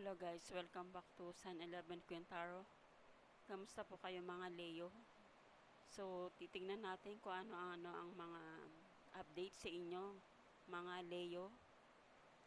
Hello guys, welcome back to San 11 Quintaro. Kamusta po kayo mga Leo? So, titingnan natin kung ano-ano ang mga update sa inyo, mga Leo.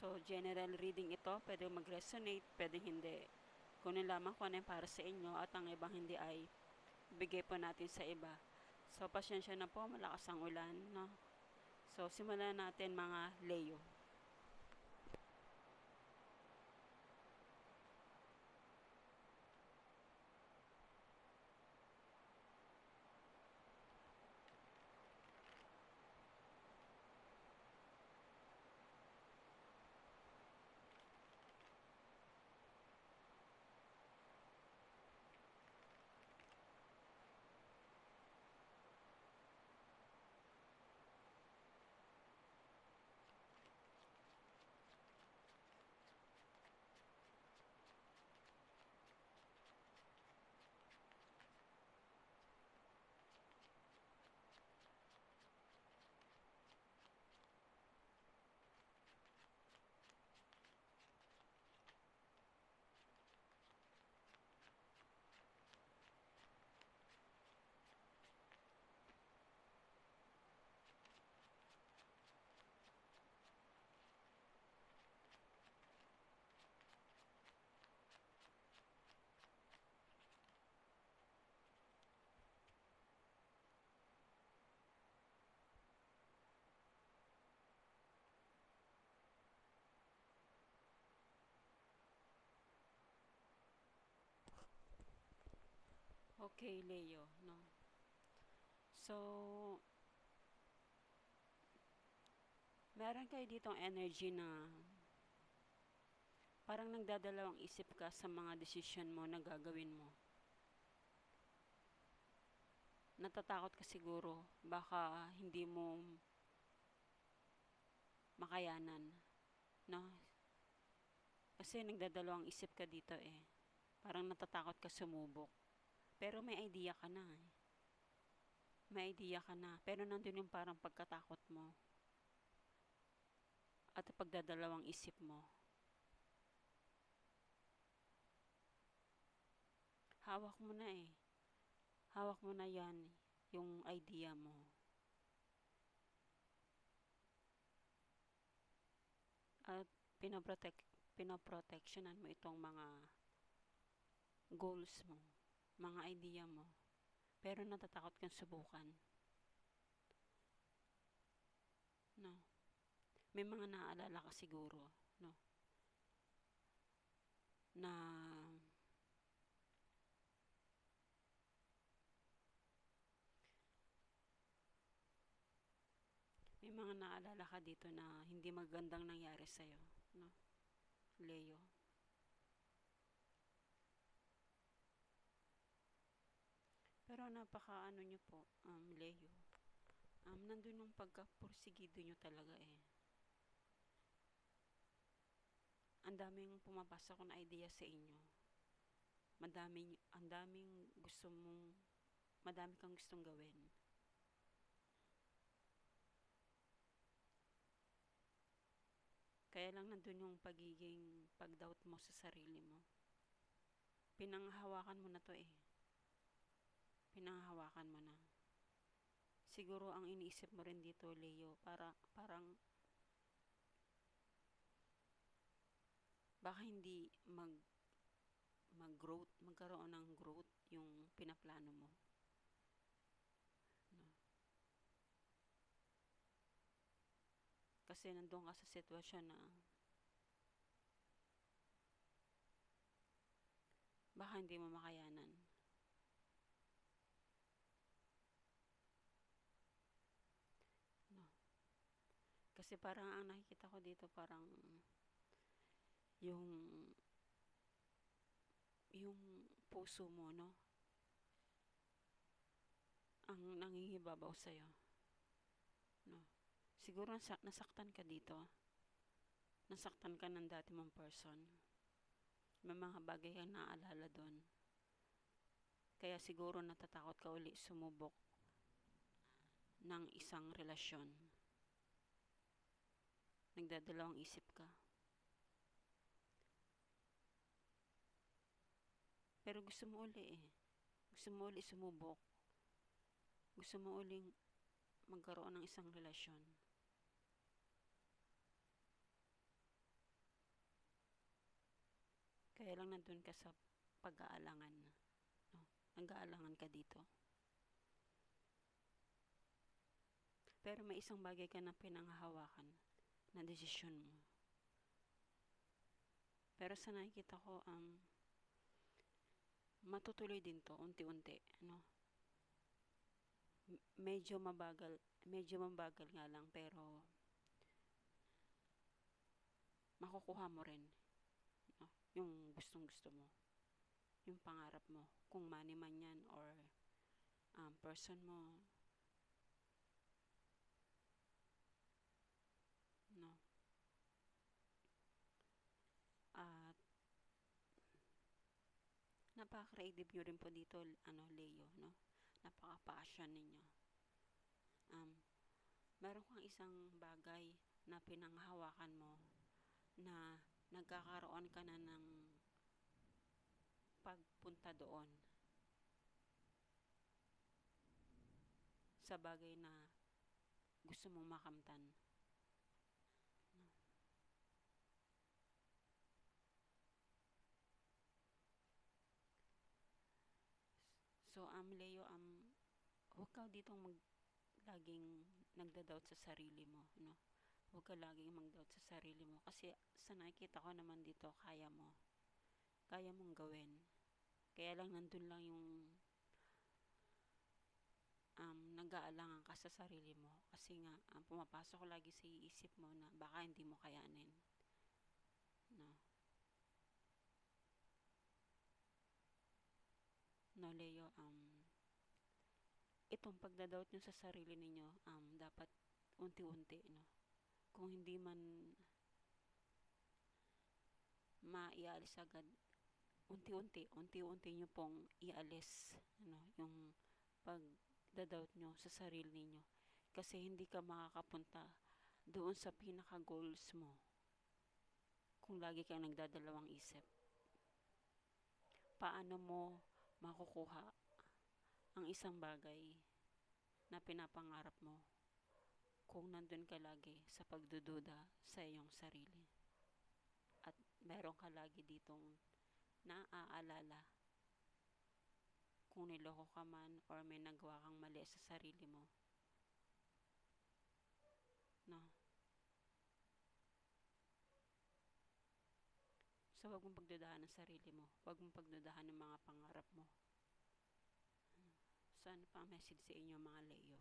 So, general reading ito, pwede mag-resonate, pwede hindi. Kunin lamang kung ano yung para sa inyo at ang ibang hindi ay bigay po natin sa iba. So, pasensya na po, malakas ang ulan, no? So, simulan natin mga Leo. Okay, Leo, no? So, meron kayo ditong energy na parang nagdadalawang isip ka sa mga desisyon mo na gagawin mo. Natatakot ka siguro, baka hindi mo makayanan, no? Kasi nagdadalawang isip ka dito eh. Parang natatakot ka sumubok. Pero may idea ka na eh. May idea ka na. Pero nandun yung parang pagkatakot mo. At pagdadalawang isip mo. Hawak mo na eh. Hawak mo na yan. Yung idea mo. At pinoprotect, pinoprotectionan mo itong mga goals mo mga idea mo, pero natatakot kang subukan. No. May mga naaalala ka siguro, no? Na may mga naalala ka dito na hindi magandang nangyari sa'yo, no? Leo. Pero napaka ano nyo po, um, Leo. Um, nandun yung pagka-porsigido nyo talaga eh. Ang daming pumapasok na idea sa inyo. Madaming, ang daming gusto mong, madami kang gustong gawin. Kaya lang nandun yung pagiging pag-doubt mo sa sarili mo. Pinanghawakan mo na to eh pinanghawakan mo na. Siguro ang iniisip mo rin dito, Leo, para parang baka hindi mag mag-growth, magkaroon ng growth yung pinaplano mo. No. Kasi nandun ka sa sitwasyon na baka hindi mo makayanan. No. Kasi parang ang nakikita ko dito parang yung yung puso mo, no? Ang nangingibabaw sa'yo. No? Siguro nasak nasaktan ka dito. Nasaktan ka ng dati mong person. May mga bagay kang naaalala doon. Kaya siguro natatakot ka uli sumubok ng isang relasyon. Nagdadalawang isip ka. Pero gusto mo uli eh. Gusto mo uli sumubok. Gusto mo uling magkaroon ng isang relasyon. Kaya lang nandun ka sa pag-aalangan. No? Nag-aalangan ka dito. Pero may isang bagay ka na pinanghahawakan na desisyon mo. Pero sa nakikita ko, um, matutuloy din to, unti-unti, ano. Medyo mabagal, medyo mabagal nga lang, pero makukuha mo rin, no? yung gustong gusto mo, yung pangarap mo, kung money man yan, or um, person mo, no? At napaka-creative nyo rin po dito, ano, Leo, no? Napaka-passion ninyo. Um, meron kang isang bagay na pinanghawakan mo na nagkakaroon ka na ng pagpunta doon sa bagay na gusto mong makamtan. No? So, um, Leo, um, huwag ka ditong mag, laging nagda-doubt sa sarili mo, no? Huwag ka laging mag-doubt sa sarili mo. Kasi sa nakikita ko naman dito, kaya mo. Kaya mong gawin. Kaya lang nandun lang yung um, nag-aalangan ka sa sarili mo. Kasi nga, um, pumapasok lagi sa iisip mo na baka hindi mo kayanin. No? No, Leo, um, itong pagdadoubt nyo sa sarili ninyo, um, dapat unti-unti, no? Kung hindi man maialis agad, unti-unti, unti-unti nyo pong ialis, ano, yung pagdadoubt nyo sa sarili ninyo. Kasi hindi ka makakapunta doon sa pinaka-goals mo kung lagi kang nagdadalawang isip. Paano mo makukuha ang isang bagay na pinapangarap mo kung nandun ka lagi sa pagdududa sa iyong sarili. At meron ka lagi ditong naaalala kung niloko ka man or may nagawa kang mali sa sarili mo. No? So, wag mong pagdudahan ng sarili mo. Wag mong pagdudahan ng mga pangarap mo. Ano pa message sa inyo mga Leo?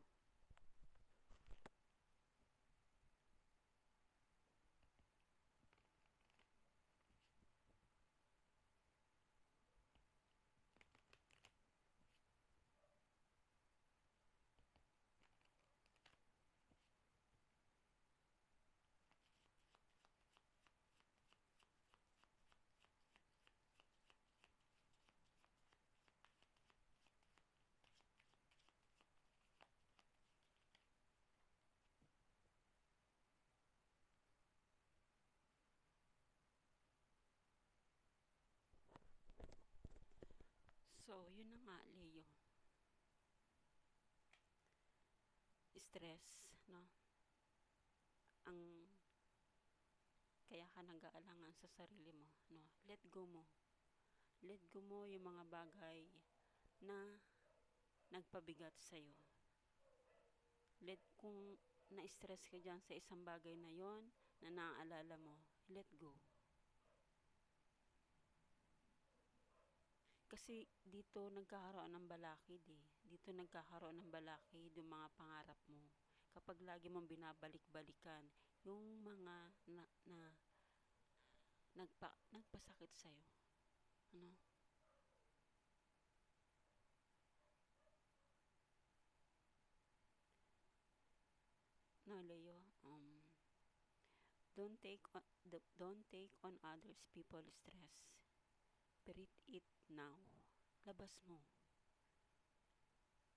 So, yun na nga, Leo. Stress, no? Ang kaya ka nag-aalangan sa sarili mo, no? Let go mo. Let go mo yung mga bagay na nagpabigat sa'yo. Let, kung na-stress ka dyan sa isang bagay na yon na naaalala mo, let go. Kasi dito nagkakaroon ng balakid eh. Dito nagkakaroon ng balakid yung mga pangarap mo. Kapag lagi mong binabalik-balikan yung mga na, na nagpa, nagpasakit sa'yo. Ano? No, Leo, um, don't take on, don't take on others people's stress. Treat it now. Labas mo.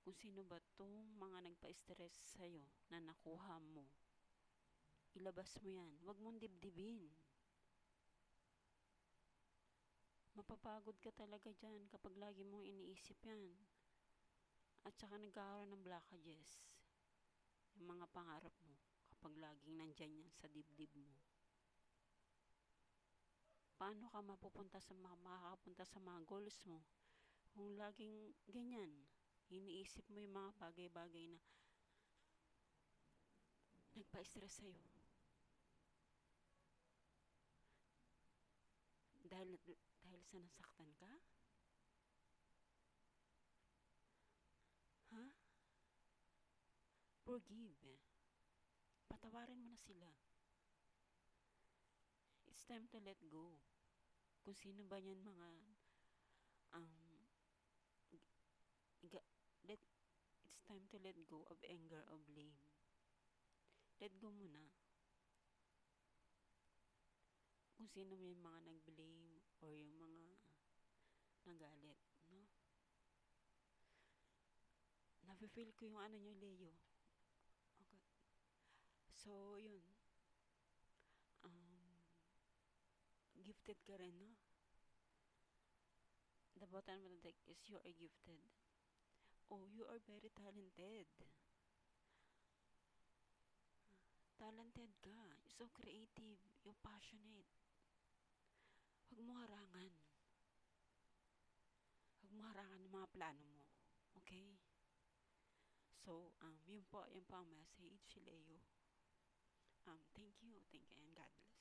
Kung sino ba tong mga nagpa-stress sa'yo na nakuha mo, ilabas mo yan. Huwag mong dibdibin. Mapapagod ka talaga dyan kapag lagi mong iniisip yan. At saka nagkakaroon ng blockages. Yung mga pangarap mo kapag laging nandyan yan sa dibdib mo. Paano ka mapupunta sa mga, makakapunta sa mga goals mo? Kung laging ganyan, iniisip mo yung mga bagay-bagay na nagpa-stress sa'yo. Dahil, dahil sa nasaktan ka? Ha? Forgive. Patawarin mo na sila. Time to let go. Kung sino ba yan mga um, let it's time to let go of anger or blame. Let go muna. Kung sino yung mga nag-blame or yung mga nagalit, no? Nafe-feel ko yung ano nyo, Leo. Okay. So, yun. Um, gifted ka rin, no? The bottom of the deck is you are gifted. Oh, you are very talented. Talented ka. You're so creative. You're passionate. Huwag mo harangan. Huwag mo harangan ng mga plano mo. Okay? So, um, yun po, yun po ang message, Leo. Um, thank you, thank you, and God bless.